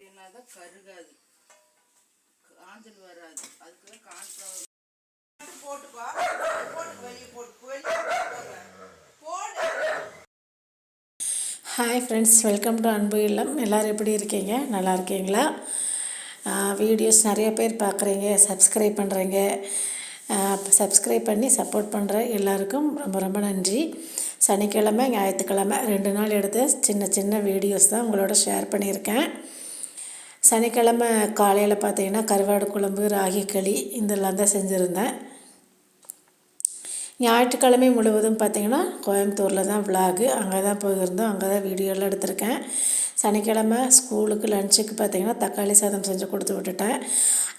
என்னதான் கருகாது. காஞ்சல் வராது. அதுக்கு தான் கான்ஃப்ளவர் போட்டுப்பா போட்டு வெளியே போட்டு வெளியே போடு ஹாய் ஃப்ரெண்ட்ஸ் வெல்கம் டு அன்பு இல்லம் எல்லோரும் எப்படி இருக்கீங்க? நல்லா இருக்கீங்களா? வீடியோஸ் நிறைய பேர் பார்க்குறீங்க சப்ஸ்கிரைப் பண்ணுறீங்க சப்ஸ்கிரைப் பண்ணி சப்போர்ட் பண்ணுற எல்லாருக்கும் ரொம்ப ரொம்ப நன்றி. சனிக்கிழமை ஞாயிற்றுக்கிழமை ரெண்டு நாள் எடுத்து சின்ன சின்ன வீடியோஸ் தான் உங்களோட ஷேர் பண்ணியிருக்கேன். சனிக்கிழமை காலையில் பார்த்தீங்கன்னா கருவாடு குழம்பு ராகி களி இதெல்லாம் தான் செஞ்சுருந்தேன். ஞாயிற்றுக்கிழமை முழுவதும் பார்த்திங்கன்னா கோயம்புத்தூரில் தான் விலாகு அங்கே தான் போயிருந்தோம். அங்கே தான் வீடியோலாம் எடுத்திருக்கேன். சனிக்கிழமை ஸ்கூலுக்கு லஞ்சுக்கு பார்த்திங்கன்னா தக்காளி சாதம் செஞ்சு கொடுத்து விட்டுட்டேன்.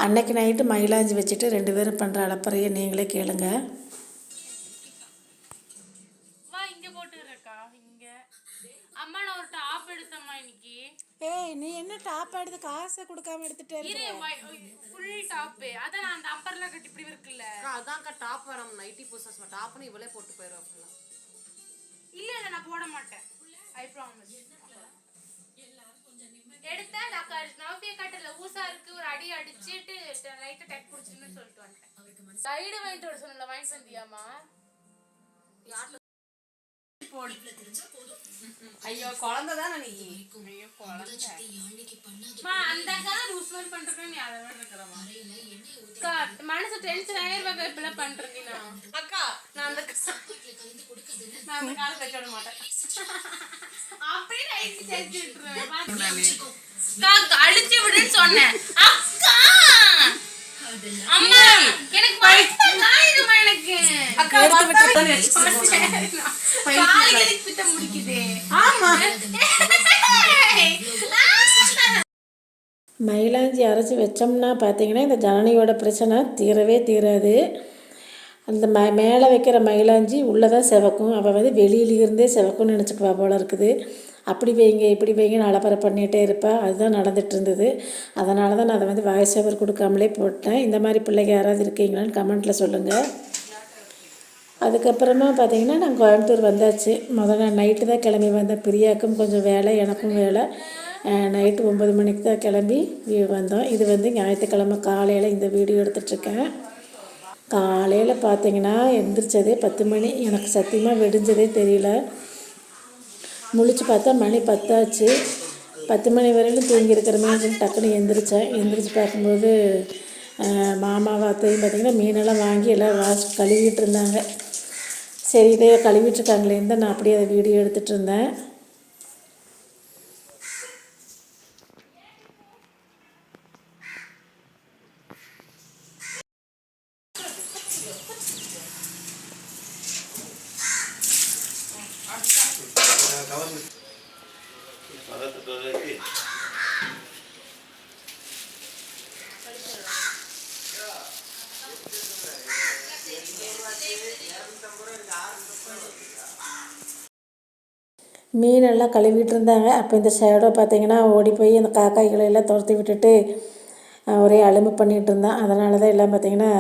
அன்னைக்கு நைட்டு மயிலாஞ்சி வச்சுட்டு ரெண்டு பேரும் பண்ணுற அளப்பறையை நீங்களே கேளுங்கள் ஏய் நீ என்ன டாப் எடுத்து காசை கொடுக்காம எடுத்துட்டே இரு ஃபுல் டாப் அதான் நான் அந்த அம்பர்லா கட்டி இப்படி இருக்குல்ல. அதான்க்கா டாப் வேணும் நைட்டி புதுசா டாப்னு இவளே போட்டு போயிடுவா ஃபுல்லா இல்ல இல்ல நான் போட மாட்டேன். ஐ ப்ராமிஸ் எடுத்தேன் நான் நவபிய கட்டல ஊசா இருக்கு ஒரு அடி அடிச்சிட்டு லைட்டா டெக் புடிச்சுன்னு சொல்லிட்டு வந்துட்டேன். கைடு வாங்கிட்டு வர சொன்னல வாங்கிட்டு வந்தியாமா ஐயோ குழந்தை தானே ஐயோ அந்த காலம் லூஸ் மாதிரி நீ அதை இருக்கிறமா அக்கா மனசு டென்ஷன் ஆயிருவாங்க இப்படிலாம் பண்றீங்கன்னா அக்கா நான் அந்த நான் அந்த காலம் வைக்க விட மாட்டேன். அப்படியே நைட்டு செஞ்சு விட்டுருவேன் பாத்தியா? அக்கா அழிச்சு விடுன்னு சொன்னேன். அக்கா! அம்மா எனக்கு எனக்கு? அக்கா காலைக்கு எதுக்கு பித்த முடிக்குது ஆமா மயிலாஞ்சி அரைச்சி வச்சோம்னா பார்த்தீங்கன்னா இந்த ஜனனியோட பிரச்சனை தீரவே தீராது. அந்த ம மேலே வைக்கிற மயிலாஞ்சி உள்ளே தான் செவக்கும். அவள் வந்து வெளியிலிருந்தே செவக்கும்னு நினச்சிக்குவா போல் இருக்குது. அப்படி வைங்க இப்படி வைங்கன்னு அலப்பறை பண்ணிகிட்டே இருப்பாள் அதுதான் நடந்துட்டு இருந்தது. அதனால தான் நான் அதை வந்து வாய்ஸ் ஓவர் கொடுக்காமலே போட்டேன். இந்த மாதிரி பிள்ளைங்க யாராவது இருக்கீங்களான்னு கமெண்ட்டில் சொல்லுங்கள் அதுக்கப்புறமா பார்த்தீங்கன்னா நான் கோயம்புத்தூர் வந்தாச்சு. முதல்ல நைட்டு தான் கிளம்பி வந்தேன். பிரியாக்கும் கொஞ்சம் வேலை எனக்கும் வேலை. நைட்டு ஒம்பது மணிக்கு தான் கிளம்பி வந்தோம். இது வந்து ஞாயிற்றுக்கிழமை காலையில் இந்த வீடியோ எடுத்துட்ருக்கேன். காலையில் பார்த்தீங்கன்னா எந்திரிச்சதே பத்து மணி. எனக்கு சத்தியமாக வெடிஞ்சதே தெரியல. முழிச்சு பார்த்தா மணி பத்தாச்சு. பத்து மணி வரையிலும் தூங்கியிருக்கிறமே சொல்லி டக்குன்னு எந்திரிச்சேன். எந்திரிச்சு பார்க்கும்போது மாமா மாமாவும் அத்தையும் பார்த்திங்கன்னா மீனெல்லாம் வாங்கி எல்லாம் வாஷ் கழுவிட்டு இருந்தாங்க. சரி இதே கழுவிட்டுருக்காங்களேன்னு தான் நான் அப்படியே அதை வீடியோ எடுத்துகிட்டு இருந்தேன். மீனெல்லாம் கழுவிட்டு இருந்தாங்க அப்போ இந்த ஷேடோ பார்த்தீங்கன்னா ஓடி போய் அந்த காக்காய்களை எல்லாம் துரத்தி விட்டுட்டு ஒரே அலும்பு பண்ணிகிட்டு இருந்தான். அதனால தான் எல்லாம் பார்த்தீங்கன்னா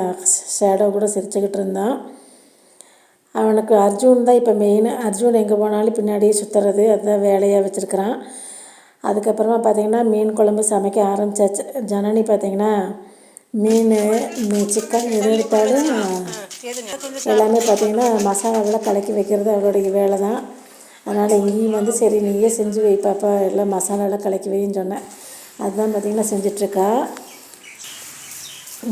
ஷேடோ கூட சிரிச்சுக்கிட்டு இருந்தான். அவனுக்கு அர்ஜுன் தான் இப்போ மெயின் அர்ஜுன் எங்கே போனாலும் பின்னாடியே சுற்றுறது அதுதான் வேலையாக வச்சுருக்கிறான். அதுக்கப்புறமா பார்த்தீங்கன்னா மீன் குழம்பு சமைக்க ஆரம்பிச்சாச்சு. ஜனனி பார்த்தீங்கன்னா மீன் சிக்கன் எது எடுத்தாலும் எல்லாமே பார்த்தீங்கன்னா மசாலாவெல்லாம் கலக்கி வைக்கிறது அவளுடைய வேலை தான் அதனால் இங்கேயும் வந்து சரி நீயே செஞ்சு வை பாப்பா. எல்லாம் மசாலாலாம் கலக்கி வைன்னு சொன்னேன் அதுதான் பார்த்திங்கன்னா செஞ்சிட்ருக்கா.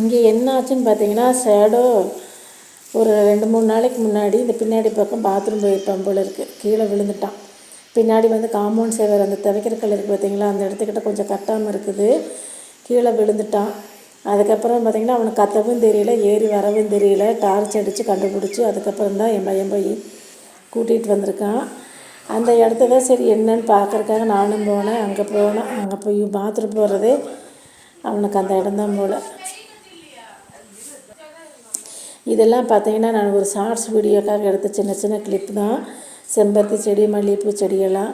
இங்கே என்ன ஆச்சுன்னு பார்த்தீங்கன்னா ஷேடோ ஒரு ரெண்டு மூணு நாளைக்கு முன்னாடி இந்த பின்னாடி பக்கம் பாத்ரூம் போயிருப்பான் போல இருக்குது கீழே விழுந்துட்டான். பின்னாடி வந்து காம்பவுண்ட் சேவர் அந்த துவைக்கிற கல் இருக்குது பார்த்தீங்களா அந்த இடத்துக்கிட்ட கொஞ்சம் கட்டாமல் இருக்குது. கீழே விழுந்துட்டான். அதுக்கப்புறம் பார்த்தீங்கன்னா அவனுக்கு கத்தவும் தெரியல ஏறி வரவும் தெரியல. டார்ச் அடித்து கண்டுபிடிச்சி அதுக்கப்புறம் தான் என் பையன் போய் கூட்டிகிட்டு வந்திருக்கான். அந்த இடத்த தான் சரி என்னன்னு பார்க்கறக்காக நானும் போனேன். அங்கே போனேன். அங்கே போய் பாத்ரூம் போகிறது அவனுக்கு அந்த இடம்தான் போல். இதெல்லாம் பார்த்தீங்கன்னா நான் ஒரு ஷார்ட்ஸ் வீடியோக்காக எடுத்த சின்ன சின்ன கிளிப் தான். செம்பருத்தி செடி மல்லிகைப்பூ செடியெல்லாம்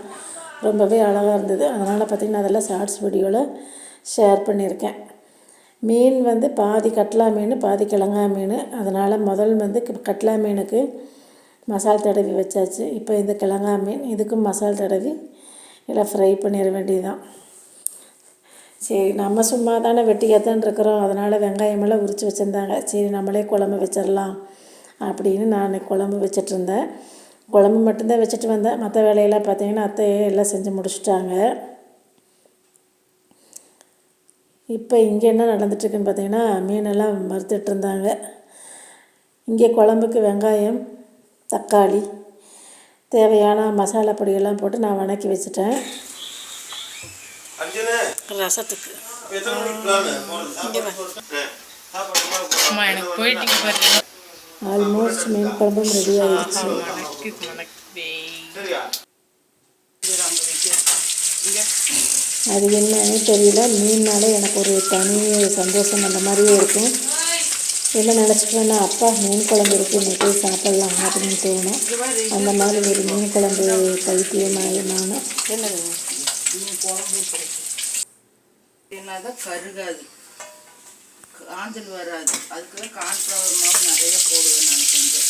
ரொம்பவே அழகாக இருந்தது. அதனால் பார்த்திங்கன்னா அதெல்லாம் ஷார்ட்ஸ் வீடியோவில் ஷேர் பண்ணியிருக்கேன். மீன் வந்து பாதி கட்லா மீன் பாதி கிழங்கா மீன். அதனால் முதல் வந்து கட்லா மீனுக்கு மசால் தடவி வச்சாச்சு. இப்போ இந்த கிழங்கா மீன் இதுக்கும் மசால் தடவி எல்லாம் ஃப்ரை பண்ணிட வேண்டியதுதான். சரி நம்ம சும்மா தானே வெட்டியாத்தான் இருக்கிறோம். அதனால் வெங்காயமெல்லாம் உரித்து வச்சுருந்தாங்க. சரி நம்மளே குழம்பு வச்சிடலாம் அப்படின்னு நான் குழம்பு வச்சிட்டு இருந்தேன். குழம்பு மட்டும்தான் வச்சுட்டு வந்தேன். மற்ற வேலையெல்லாம் பார்த்தீங்கன்னா அத்தையே எல்லாம் செஞ்சு முடிச்சுட்டாங்க. இப்போ இங்கே என்ன நடந்துட்டுருக்குன்னு பார்த்தீங்கன்னா மீனெல்லாம் வறுத்துட்டு இருந்தாங்க. இங்கே குழம்புக்கு வெங்காயம் தக்காளி தேவையான மசாலா பொடியெல்லாம் போட்டு நான் வணக்கி வச்சுட்டேன். அர்ஜுனு ரசத்துக்கு. ஆல்மோஸ்ட் மீன் குழம்பும் ரெடி ஆயிடுச்சு. அது என்னன்னு தெரியல. மீன்னாலே எனக்கு ஒரு தனி சந்தோஷம் அந்த மாதிரியே இருக்கும். என்ன நினச்சிக்குவேன்னா அப்பா மீன் குழம்பு இருக்குது இன்னைக்கு சாப்பிட்லாம் அப்படின்னு தோணும். அந்த மாதிரி ஒரு மீன் குழம்பு பைத்தியமாயமான என்னதான் கருகாது. காஞ்சல் வராது. அதுக்கு தான் கான்ஃப்ளவர் மாவு நிறைய போடுவேன் நான் கொஞ்சம்.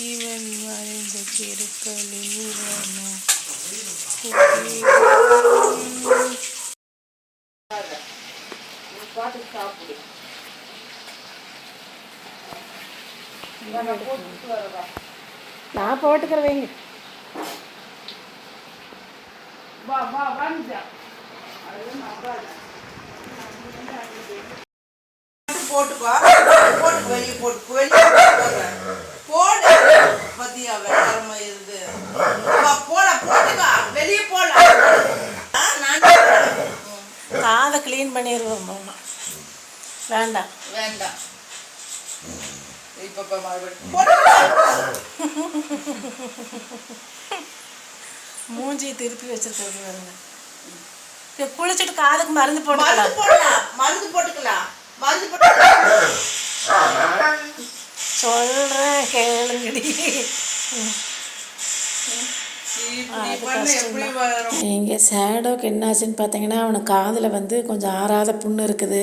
இவன் வரைந்த தெருக்களில் உறனோ பாட்டு சாப்பிடு நான் போட்டுக்கிறேன் வைங்க. வா வா வாங்க போட்டுக்கோ போட்டு வெளியே போட்டு வெளியே போடு பத்தியா வெள்ளாரமா போட போட்டுக்கோ வெளியே காதை க்ளீன் பண்ணிடுவோம் மாமா. வேண்டாம். வேண்டாம். இப்ப. மூஞ்சியை திருப்பி வச்சிருக்கிறது பாருங்க. குளிச்சுட்டு காதுக்கு மருந்து மருந்து போட்டுக்கலாம் போடலாம். மருந்து போட்டுக்கலாம். மருந்து போட்டுக்கலாம் சொல்கிறேன் கேளுங்கடி. இங்கே சேடோக்கு என்னாச்சுன்னு பார்த்தீங்கன்னா அவனுக்கு காதில் வந்து கொஞ்சம் ஆறாத புண்ணு இருக்குது.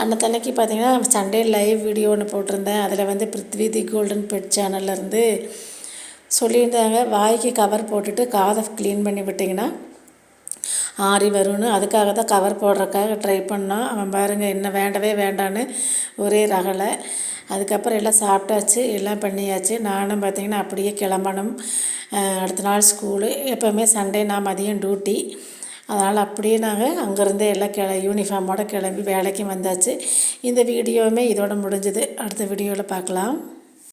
அன்னத்தன்னைக்கு பார்த்தீங்கன்னா சண்டே லைவ் வீடியோ ஒன்று போட்டிருந்தேன். அதில் வந்து பிருத்வி தி கோல்டன் பெட் சேனல்லேருந்து சொல்லியிருந்தாங்க. வாய்க்கு கவர் போட்டுட்டு காதை க்ளீன் பண்ணி விட்டிங்கன்னா ஆறி வரும்னு அதுக்காக தான் கவர் போடுறதுக்காக ட்ரை பண்ணோம். அவன் பாருங்க என்ன வேண்டவே வேண்டான்னு ஒரே ரகலை. அதுக்கப்புறம் எல்லாம் சாப்பிட்டாச்சு எல்லாம் பண்ணியாச்சு. நானும் பார்த்தீங்கன்னா அப்படியே கிளம்பணும். அடுத்த நாள் ஸ்கூலு எப்போவுமே சண்டே நான் மதியம் டியூட்டி அதனால் அப்படியே நாங்கள் அங்கேருந்தே எல்லாம் கிள யூனிஃபார்மோடு கிளம்பி வேலைக்கும் வந்தாச்சு. இந்த வீடியோவுமே இதோட முடிஞ்சது. அடுத்த வீடியோவில் பார்க்கலாம்.